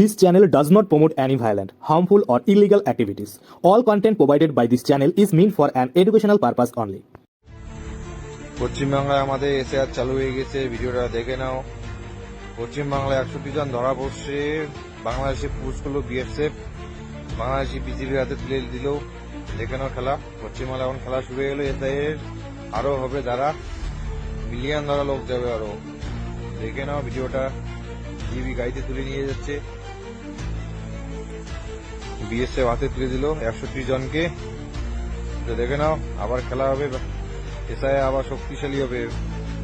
This channel does not promote any violent, harmful, or illegal activities. All content provided by this channel is meant for an educational purpose only. পশ্চিমবাংলায় আমাদের SR চালু হয়ে গেছে ভিডিওটা দেখে নাও। পশ্চিমবাংলায় একষট্টি জন ধরা পড়ছে। বাংলাদেশি পুলিশগুলো বিএসএফ। বাংলাদেশি বিজিবির হাতে তুলে দিল। দেখে নাও খেলা। পশ্চিমবাংলায় এখন খেলা শুরু হয়ে গেল এসআই এর আরও হবে যারা মিলিয়ন ধরা লোক যাবে আরও দেখে নাও ভিডিওটা। জিবি গাড়িতে তুলে নিয়ে যাচ্ছে। বিএসএফ হাতে তুলে দিল একষট্টি জনকে। তো দেখে নাও, আবার খেলা হবে। এসআই আবার শক্তিশালী হবে।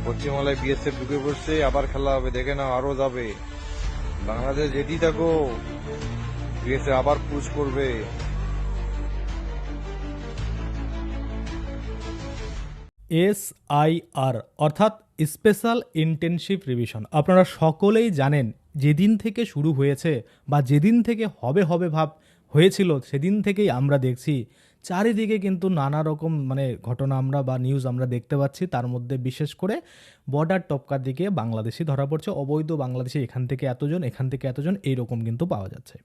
পশ্চিমবাংলায় বিএসএফ ঢুকে পড়ছে, আবার খেলা হবে। দেখে নাও আরও যাবে। বাংলাদেশ যেটি থাকো, বিএসএফ আবার পুশ করবে। এস আই আর অর্থাৎ স্পেশাল ইন্টেনসিভ রিভিশন। আপনারা সকলেই জানেন, যেদিন থেকে শুরু হয়েছে বা যেদিন থেকে হবে হবে ভাব হয়েছিল, সেদিন থেকেই আমরা দেখছি। চারিদিকে কিন্তু নানা রকম মানে ঘটনা আমরা বা নিউজ আমরা দেখতে পাচ্ছি। তার মধ্যে বিশেষ করে বর্ডার টপকার দিকে বাংলাদেশি ধরা পড়ছে। অবৈধ বাংলাদেশি এখান থেকে এতজন, এখান থেকে এতজন, এইরকম কিন্তু পাওয়া যাচ্ছে।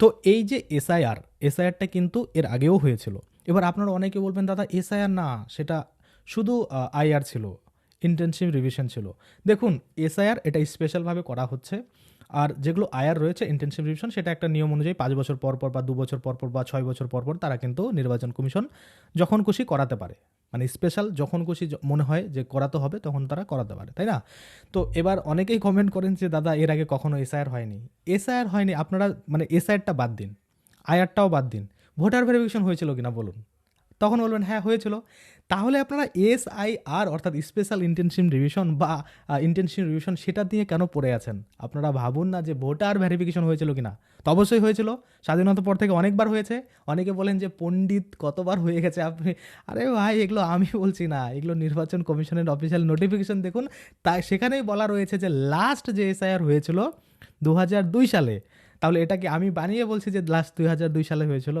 তো এই যে এসআইআর এসআইআরটা কিন্তু এর আগেও হয়েছিল। এবার আপনারা অনেকে বলবেন, দাদা এসআইআর না, সেটা শুধু আইআর ছিল ইন্টেনসিভ রিভিশন ছিল। দেখুন এসআইআর এটা স্পেশালভাবে করা হচ্ছে। আর যেগুলো আয়ার রয়েছে ইন্টেনসিভ রিভিশন সেটা একটা নিয়ম অনুযায়ী পাঁচ বছর পর পর বা দু বছর পর পর বা ছয় বছর পর পর তারা কিন্তু নির্বাচন কমিশন যখন খুশি করাতে পারে। মানে স্পেশাল যখন খুশি মনে হয় যে করাতে হবে, তখন তারা করাতে পারে, তাই না? তো এবার অনেকেই কমেন্ট করেন যে, দাদা, এর আগে কখনো এসআইআর হয়নি। এসআইআর হয়নি, আপনারা মানে এসআইআরটা বাদ দিন, আয়ারটাও বাদ দিন। ভোটার ভেরিফিকেশন হয়েছিল কিনা বলুন। তখন বলবেন হ্যাঁ হয়েছিল। তাহলে আপনারা এস আই আর অর্থাৎ স্পেশাল ইন্টেনসিভ রিভিশন বা ইন্টেনসিভ রিভিশন, সেটা দিয়ে কেন পড়ে আছেন? আপনারা ভাবুন না যে ভোটার ভেরিফিকেশন হয়েছিল কিনা। তো অবশ্যই হয়েছিল। স্বাধীনতার পর থেকে অনেকবার হয়েছে। অনেকে বলেন যে, পণ্ডিত, কতবার হয়ে গেছে? আপনি, আরে ভাই, এগুলো আমি বলছি না। এগুলো নির্বাচন কমিশনের অফিসিয়াল নোটিফিকেশন দেখুন, তাই সেখানেই বলা রয়েছে যে লাস্ট যে এসআইআর হয়েছিল দু সালে তাহলে এটা কি আমি বানিয়ে বলছি যে লাস্ট দুই হাজার দুই সালে হয়েছিল?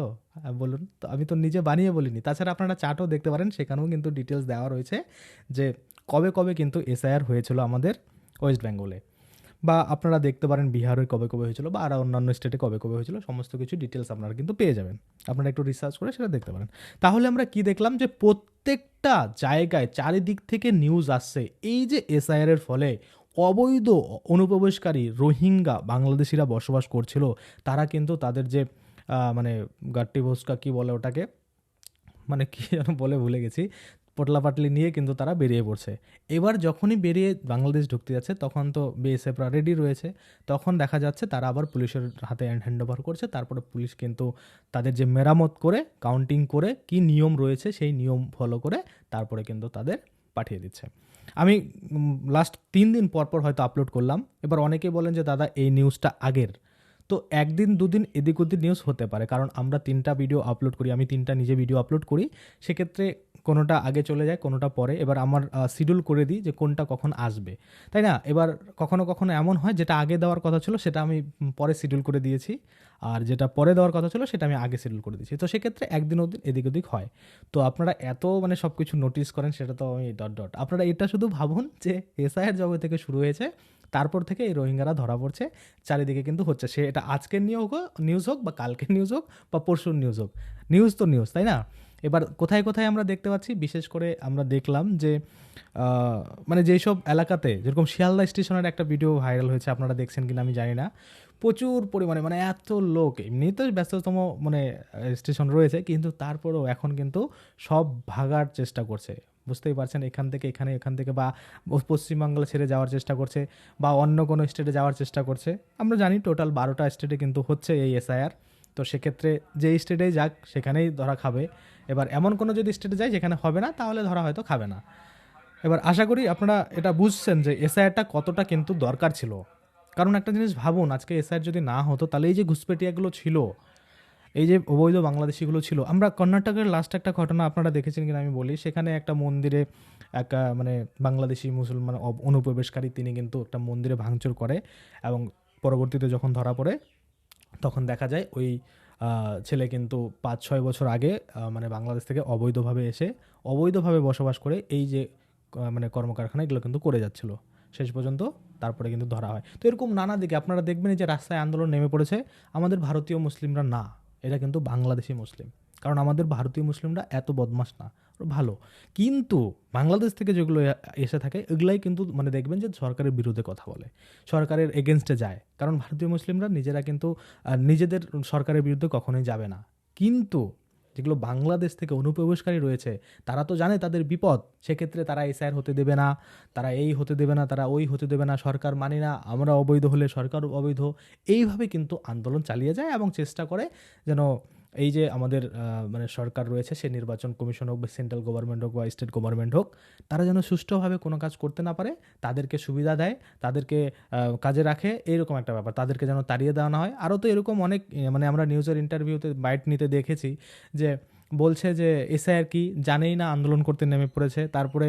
বলুন। তো আমি তো নিজে বানিয়ে বলিনি। তাছাড়া আপনারা চার্টও দেখতে পারেন, সেখানেও কিন্তু ডিটেলস দেওয়া রয়েছে যে কবে কবে কিন্তু এসআইআর হয়েছিল আমাদের ওয়েস্ট বেঙ্গলে বা আপনারা দেখতে পারেন বিহারে কবে কবে হয়েছিল বা আরও অন্যান্য স্টেটে কবে কবে হয়েছিল, সমস্ত কিছু ডিটেলস আপনারা কিন্তু পেয়ে যাবেন। আপনারা একটু রিসার্চ করে সেটা দেখতে পারেন। তাহলে আমরা কি দেখলাম যে প্রত্যেকটা জায়গায় চারিদিক থেকে নিউজ আসছে। এই যে এসআইআর এর ফলে অবৈধ অনুপ্রবেশকারী রোহিঙ্গা বাংলাদেশিরা বসবাস করছিল, তারা কিন্তু তাদের যে মানে গাট্টি ভোসকা কি বলে ওটাকে? মানে কি যেন বলে ভুলে গেছি। পটলা পাটলি নিয়ে কিন্তু তারা বেরিয়ে পড়ছে। এবার যখনই বেরিয়ে বাংলাদেশ ঢুকতে যাচ্ছে, তখন তো বিএসএফরা রেডি রয়েছে। তখন দেখা যাচ্ছে তারা আবার পুলিশের হাতে হ্যান্ড ওভার করছে। তারপরে পুলিশ কিন্তু তাদের যে মেরামত করে কাউন্টিং করে কি নিয়ম রয়েছে, সেই নিয়ম ফলো করে তারপরে কিন্তু তাদের পাঠিয়ে দিচ্ছে। আমি লাস্ট তিন দিন পরপর পর হয়তো আপলোড করলাম। এবার অনেকেই বলেন যে, দাদা, এই নিউজটা আগের। তো একদিন, দুদিন, এদিক ওদিক নিউজ হতে পারে। কারণ আমরা তিনটা ভিডিও আপলোড করি, আমি তিনটা নিজে ভিডিও আপলোড করি। সেক্ষেত্রে কোনোটা আগে চলে যায়, কোনোটা পরে। এবার আমার শিডিউল করে দিই যে কোনটা কখন আসবে। তাই না? এবার কখনো কখনো এমন হয় যেটা আগে দেওয়ার কথা ছিল সেটা আমি পরে শিডিউল করে দিয়েছি। আর যেটা পরে দেওয়ার কথা ছিল সেটা আমি আগে শিডিউল করে দিয়েছি। তো সেক্ষেত্রে একদিন ওদিন এদিক ওদিক হয়। তো আপনারা এত মানে সব কিছু নোটিস করেন সেটা তো আমি ডট ডট আপনারা এটা শুধু ভাবুন যে এসআইয়ের জগৎ থেকে শুরু হয়েছে, তারপর থেকে এই রোহিঙ্গারা ধরা পড়ছে, চারিদিকে কিন্তু হচ্ছে। সে এটা আজকের নিয়োগ হোক নিউজ হোক বা কালকের নিউজ হোক বা পরশুর নিউজ হোক। নিউজ তো নিউজ তাই না? এবার কোথায় কোথায় আমরা দেখতে পাচ্ছি? বিশেষ করে আমরা দেখলাম যে মানে যেই সব এলাকাতে যেরকম শিয়ালদা স্টেশনের একটা ভিডিও ভাইরাল হয়েছে, আপনারা দেখছেন কিনা আমি জানি না, প্রচুর পরিমাণে মানে এত লোক এমনি তো ব্যস্ততম মানে স্টেশন রয়েছে, কিন্তু তারপরেও এখন কিন্তু সব ভাগার চেষ্টা করছে। বুঝতেই পারছেন, এখান থেকে এখানে, এখান থেকে বা পশ্চিমবাংলা ছেড়ে যাওয়ার চেষ্টা করছে, বা অন্য কোনো স্টেটে যাওয়ার চেষ্টা করছে। আমরা জানি টোটাল বারোটা স্টেটে কিন্তু হচ্ছে এই এসআইআর তো সেক্ষেত্রে যে স্টেটেই যাক, সেখানেই ধরা খাবে। এবার এমন কোনো যদি স্টেটে যায় যেখানে হবে না, তাহলে ধরা হয়তো খাবে না। এবার আশা করি আপনারা এটা বুঝছেন যে এসআইআরটা কতটা কিন্তু দরকার ছিল। কারণ একটা জিনিস ভাবুন, আজকে এসআইআর যদি না হতো, তাহলে এই যে ঘুষপেটিয়াগুলো ছিল, এই যে অবৈধ বাংলাদেশিগুলো ছিল, আমরা কর্ণাটকের লাস্ট একটা ঘটনা আপনারা দেখেছেন কিনা আমি বলি। সেখানে একটা মন্দিরে এক মানে বাংলাদেশি মুসলমান অনুপ্রবেশকারী, তিনি কিন্তু একটা মন্দিরে ভাঙচুর করে এবং পরবর্তীতে যখন ধরা পড়ে তখন দেখা যায় ওই ছেলে কিন্তু পাঁচ, ছয় বছর আগে মানে বাংলাদেশ থেকে অবৈধভাবে এসে অবৈধভাবে বসবাস করে এই যে মানে কর্মকারখানা এগুলো কিন্তু করে যাচ্ছিল। শেষ পর্যন্ত তারপরে কিন্তু ধরা হয়। তো এরকম নানা দিকে আপনারা দেখবেন যে রাস্তায় আন্দোলন নেমে পড়েছে, আমাদের ভারতীয় মুসলিমরা না, এটা কিন্তু বাংলাদেশি মুসলিম। কারণ আমাদের ভারতীয় মুসলিমরা এত বদমাস না। ভালো। কিন্তু বাংলাদেশ থেকে যেগুলো এসে থাকে, এগুলাই কিন্তু মানে দেখবেন যে সরকারের বিরুদ্ধে কথা বলে। সরকারের এগেনস্টে যায়। কারণ ভারতীয় মুসলিমরা নিজেরা কিন্তু নিজেদের সরকারের বিরুদ্ধে কখনোই যাবে না। কিন্তু যেগুলো বাংলাদেশ থেকে অনুপ্রবেশকারী রয়েছে, তারা তো জানে তাদের বিপদ। সেক্ষেত্রে তারা এসআইআর হতে দেবে না, তারা এই হতে দেবে না, তারা ওই হতে দেবে না, সরকার মানে না, আমরা অবৈধ হলে সরকার অবৈধ। এইভাবে কিন্তু আন্দোলন চালিয়ে যায় এবং চেষ্টা করে যেন এই যে আমাদের মানে সরকার রয়েছে, সে নির্বাচন কমিশন হোক বা সেন্ট্রাল গভর্নমেন্ট হোক বা স্টেট গভর্নমেন্ট হোক, তারা যেন সুষ্ঠুভাবে কোনো কাজ করতে না পারে, তাদেরকে সুবিধা দেয়, তাদেরকে কাজে রাখে এরকম একটা ব্যাপার। তাদেরকে যেন তাড়িয়ে দেওয়া না হয়। আরও তো এরকম অনেক মানে আমরা নিউজের ইন্টারভিউতে বাইট নিতে দেখেছি যে বলছে যে এসআই আর কি? জানেই না আন্দোলন করতে নেমে পড়েছে। তারপরে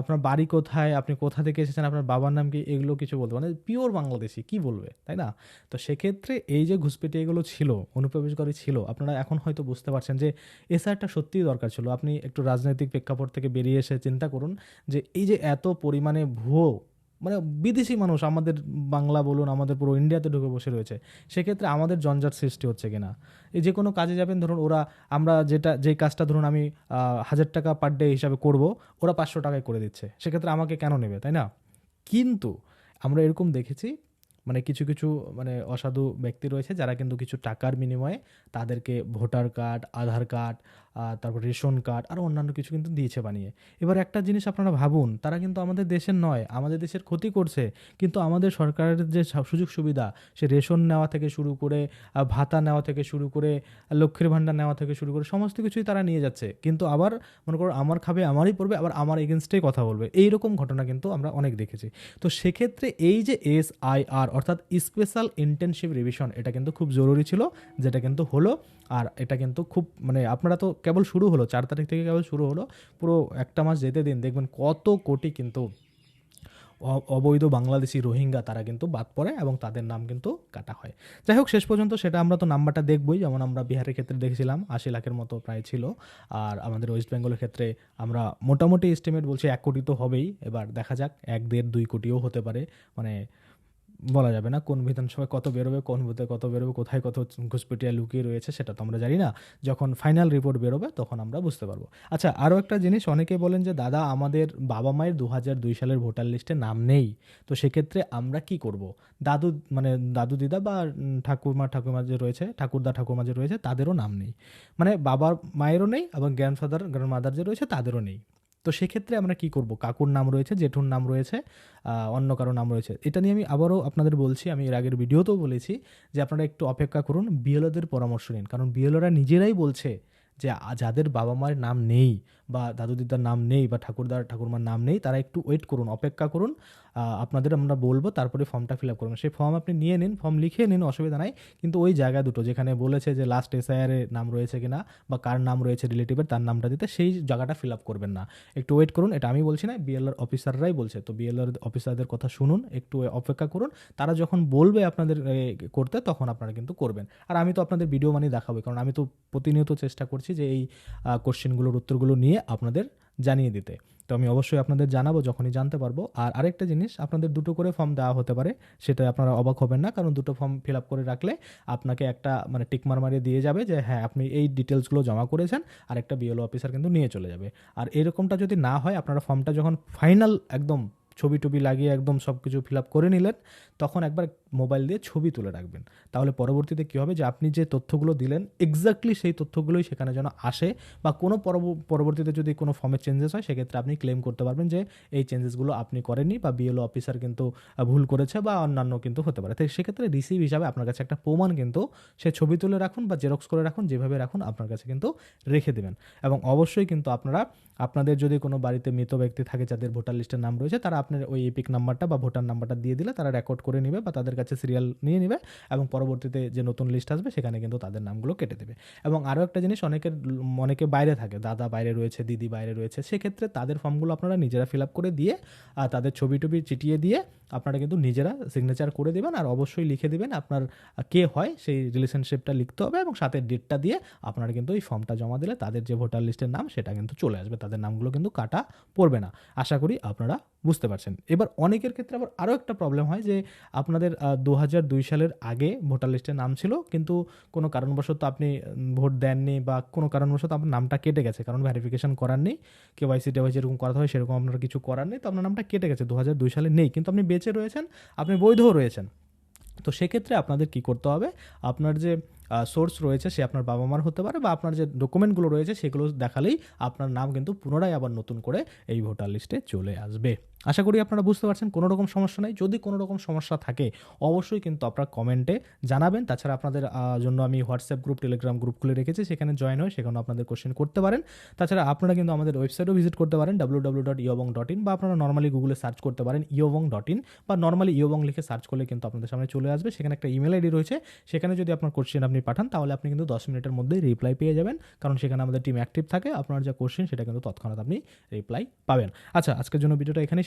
আপনার বাড়ি কোথায়? আপনি কোথা থেকে এসেছেন? আপনার বাবার নাম কি? এগুলো কিছু বলতে মানে পিওর বাংলাদেশি, কি বলবে? তাই না? তো সেক্ষেত্রে এই যে ঘুষপেটি এগুলো ছিল, অনুপ্রবেশকারী ছিল, আপনারা এখন হয়তো বুঝতে পারছেন যে, এসআইআরটা সত্যিই দরকার ছিল। আপনি একটু রাজনৈতিক প্রেক্ষাপট থেকে বেরিয়ে এসে চিন্তা করুন যে, এই যে এত পরিমাণে ভুয়ো মানে বিদেশি মানুষ, আমাদের বাংলা বলুন, আমাদের পুরো ইন্ডিয়াতে ঢুকে বসে রয়েছে, সেক্ষেত্রে আমাদের জঞ্জাট সৃষ্টি হচ্ছে কিনা? এই যে কোনো কাজে যাবেন, ধরুন ওরা, আমরা যেটা যেই কাজটা ধরুন আমি হাজার টাকা পার ডে হিসাবে করব, ওরা পাঁচশো টাকায় করে দিচ্ছে, সেক্ষেত্রে আমাকে কেন নেবে, তাই না? কিন্তু আমরা এরকম দেখেছি মানে কিছু কিছু মানে অসাধু ব্যক্তি রয়েছে যারা কিন্তু কিছু টাকার বিনিময়ে তাদেরকে ভোটার কার্ড আধার কার্ড তারপর রেশন কার্ড আর অন্যান্য কিছু কিন্তু দিয়েছে বানিয়ে। এবার একটা জিনিস আপনারা ভাবুন, তারা কিন্তু আমাদের দেশের নয়, আমাদের দেশের ক্ষতি করছে, কিন্তু আমাদের সরকারের যে সুযোগ সুবিধা, সে রেশন নেওয়া থেকে শুরু করে ভাতা নেওয়া থেকে শুরু করে, লক্ষ্মীর ভাণ্ডার নেওয়া থেকে শুরু করে, সমস্ত কিছুই তারা নিয়ে যাচ্ছে। কিন্তু আবার মনে করো আমার খাবে, আমারই পড়বে, আবার আমার এগেনস্টেই কথা বলবে। এইরকম ঘটনা কিন্তু আমরা অনেক দেখেছি। তো সেক্ষেত্রে এই যে এস আই আর, অর্থাৎ স্পেশাল ইন্টেনসিভ রিভিশন এটা কিন্তু খুব জরুরি ছিল, যেটা কিন্তু হলো, আর এটা কিন্তু খুব মানে আপনারা তো কেবল শুরু হলো, চার তারিখ থেকে কেবল শুরু হলো, পুরো একটা মাস যেতে দিন, দেখবেন কত কোটি কিন্তু অবৈধ বাংলাদেশি রোহিঙ্গা তারা কিন্তু বাদ পড়ে এবং তাদের নাম কিন্তু কাটা হয়। যাই হোক, শেষ পর্যন্ত সেটা আমরা তো নাম্বারটা দেখবই, যেমন আমরা বিহারের ক্ষেত্রে দেখেছিলাম, আশি লাখের মতো প্রায় ছিল, আর আমাদের ওয়েস্ট বেঙ্গলের ক্ষেত্রে আমরা মোটামুটি এস্টিমেট বলছি এক কোটি তো হবেই, এবার দেখা যাক, এক, দেড়, দুই কোটিও হতে পারে মানে বলা যাবে না কোন বিধানসভায় কত বেরোবে, কোন বুথে কত বেরোবে, কোথায় কত ঘুষপেটিয়া লুকিয়ে রয়েছে সেটা তো আমরা জানি না। যখন ফাইনাল রিপোর্ট বেরোবে তখন আমরা বুঝতে পারব। আচ্ছা আরও একটা জিনিস, অনেকে বলেন যে, দাদা, আমাদের বাবা মায়ের দু দুই সালের ভোটার লিস্টে নাম নেই। তো সেক্ষেত্রে আমরা কি করব? দাদু মানে দাদু দিদা বা ঠাকুরমা ঠাকুরমা যে রয়েছে, ঠাকুরদা, ঠাকুরমা যে রয়েছে, তাদেরও নাম নেই। মানে বাবার মায়েরও নেই এবং গ্র্যান্ডফাদার গ্র্যান্ডমাদার যে রয়েছে, তাদেরও নেই। তো সেক্ষেত্রে আমরা কি করব? কাকুর নাম রয়েছে, জেঠুর নাম রয়েছে অন্য কারও নাম রয়েছে। এটা নিয়ে আমি আবারও আপনাদের বলছি, আমি এর আগের ভিডিওতেও বলেছি যে আপনারা একটু অপেক্ষা করুন, বিএলওদের পরামর্শ নিন। কারণ বিএলওরা নিজেরাই বলছে যে যাদের বাবা মায়ের নাম নেই বা দাদু দিদার নাম নেই বা ঠাকুরদার, ঠাকুরমার নাম নেই, তারা একটু ওয়েট করুন, অপেক্ষা করুন। আপনাদের আমরা বলব, তারপরে ফর্মটা ফিল আপ করবেন সেই ফর্ম আপনি নিয়ে নিন ফর্ম লিখে নিন, অসুবিধা নাই। কিন্তু ওই জায়গা দুটো যেখানে বলেছে যে লাস্ট এসআইআর এর নাম রয়েছে কিনা বা কার নাম রয়েছে রিলেটিভের তার নামটা দিতে সেই জায়গাটা ফিল আপ করবেন না। একটু ওয়েট করুন, এটা আমি বলছি না বিএলআর অফিসাররাই বলছে। তো বিএলআর অফিসারদের কথা শুনুন, একটু অপেক্ষা করুন। তারা যখন বলবে আপনাদের করতে, তখন আপনারা কিন্তু করবেন। আর আমি তো আপনাদের ভিডিও মানে দেখাবো কারণ আমি তো প্রতিনিয়ত চেষ্টা করছি যে এই কোশ্চেনগুলোর উত্তরগুলো নিয়ে আপনাদের জানিয়ে দিতে। তো আমি অবশ্যই আপনাদের জানাব, যখনই জানতে পারব। আর আরেকটা জিনিস, আপনাদের দুটো করে ফর্ম দেওয়া হতে পারে, সেটা আপনারা অবাক হবেন না। কারণ দুটো ফর্ম ফিল আপ করে রাখলে আপনাকে একটা মানে টিকমার মারিয়ে দিয়ে যাবে যে হ্যাঁ আপনি এই ডিটেলসগুলো জমা করেছেন আর একটা বিএলও অফিসার কিন্তু নিয়ে চলে যাবে। আর এরকমটা যদি না হয়, আপনারা ফর্মটা যখন ফাইনাল একদম ছবি টবি লাগিয়ে একদম সব কিছু ফিল আপ করে নিলেন, তখন একবার মোবাইল দিয়ে ছবি তুলে রাখবেন। তাহলে পরবর্তীতে কী হবে যে, আপনি যে তথ্যগুলো দিলেন এক্স্যাক্টলি সেই তথ্যগুলোই সেখানে যেন আসে বা কোনো পরবর্তীতে যদি কোনো ফর্মের চেঞ্জেস হয়, সেক্ষেত্রে আপনি ক্লেম করতে পারবেন যে, এই চেঞ্জেসগুলো আপনি করেননি বা বিএলও অফিসার কিন্তু ভুল করেছে বা অন্যান্য কিন্তু হতে পারে। তো সেক্ষেত্রে রিসিভ হিসাবে আপনার কাছে একটা প্রমাণ কিন্তু সে ছবি তুলে রাখুন বা জেরক্স করে রাখুন, যেভাবে রাখুন আপনার কাছে কিন্তু রেখে দেবেন। এবং অবশ্যই কিন্তু আপনারা, আপনাদের যদি কোনো বাড়িতে মৃত ব্যক্তি থাকে যাদের ভোটার লিস্টের নাম রয়েছে, তারা আপনার ওই এপিক নাম্বারটা বা ভোটার নাম্বারটা দিয়ে দিলে তারা রেকর্ড করে নেবে বা তাদের কাছে সিরিয়াল নিয়ে নেবে এবং পরবর্তীতে যে নতুন লিস্ট আসবে সেখানে কিন্তু তাদের নামগুলো কেটে দেবে। এবং আরও একটা জিনিস অনেকের, অনেকে বাইরে থাকে, দাদা বাইরে রয়েছে, দিদি বাইরে রয়েছে, সেক্ষেত্রে তাদের ফর্মগুলো আপনারা নিজেরা ফিল আপ করে দিয়ে তাদের ছবি টবি চিটিয়ে দিয়ে আপনারা কিন্তু নিজেরা সিগনেচার করে দেবেন আর অবশ্যই লিখে দিবেন আপনার কে হয় সেই রিলেশনশিপটা লিখতে হবে এবং সাথে ডেটটা দিয়ে আপনারা কিন্তু এই ফর্মটা জমা দিলে তাদের যে ভোটার লিস্টের নাম সেটা কিন্তু চলে আসবে, তাদের নামগুলো কিন্তু কাটা পড়বে না। আশা করি আপনারা বুঝতে পারছেন। এবার অনেকের ক্ষেত্রে আবার আরও একটা প্রবলেম হয় যে আপনাদের দু দুই সালের আগে ভোটার লিস্টে নাম ছিল, কিন্তু কোনো কারণবশত আপনি ভোট দেননি বা কোনো কারণবশত আপনার নামটা কেটে গেছে, কারণ ভেরিফিকেশন করার নেই। কে কেওয়াইসি টেওয়াইসি যেরকম করাতে হয় সেরকম আপনার কিছু করার নেই, তো আপনার নামটা কেটে গেছে দু দুই সালে নেই, কিন্তু আপনি বেঁচে রয়েছেন, আপনি বৈধও রয়েছেন। তো সেক্ষেত্রে আপনাদের কি করতে হবে? আপনার যে সোর্স রয়েছে, সে আপনার বাবা মার হতে পারে বা আপনার যে ডকুমেন্টগুলো রয়েছে, সেগুলো দেখালেই আপনার নাম কিন্তু পুনরায় আবার নতুন করে এই ভোটার লিস্টে চলে আসবে। আশা করি আপনারা বুঝতে পারছেন, কোনো রকম সমস্যা নাই। যদি কোনো রকম সমস্যা থাকে, অবশ্যই কিন্তু আপনারা কমেন্টে জানাবেন। তাছাড়া আপনাদের জন্য আমি হোয়াটসঅ্যাপ গ্রুপ, টেলিগ্রাম গ্রুপ খুলে রেখেছি, সেখানে জয়েন হয়ে সেখানে আপনাদের কোশ্চেন করতে পারেন। তাছাড়া আপনারা কিন্তু আমাদের ওয়েবসাইটও ভিজিট করতে পারেন ডাব্লু ডাব্লু ডট ইয়বং ডট ইন বা আপনারা নর্মালি গুগলে সার্চ করতে পারেন ইয়বং ডট ইন বা নর্মালি ইয়বং লিখে সার্চ করলে কিন্তু আপনাদের সামনে চলে আসবে। সেখানে একটা ইমেল আইডি রয়েছে, সেখানে যদি আপনার কোশ্চেন আপনি পাঠান, তাহলে আপনি কিন্তু দশ মিনিটের মধ্যেই রিপ্লাই পেয়ে যাবেন। কারণ সেখানে আমাদের টিম অ্যাক্টিভ থাকে, আপনার যা কোশ্চেন সেটা কিন্তু তৎক্ষণাৎ আপনি রিপ্লাই পাবেন। আচ্ছা আজকের জন্য ভিডিওটা এখানেই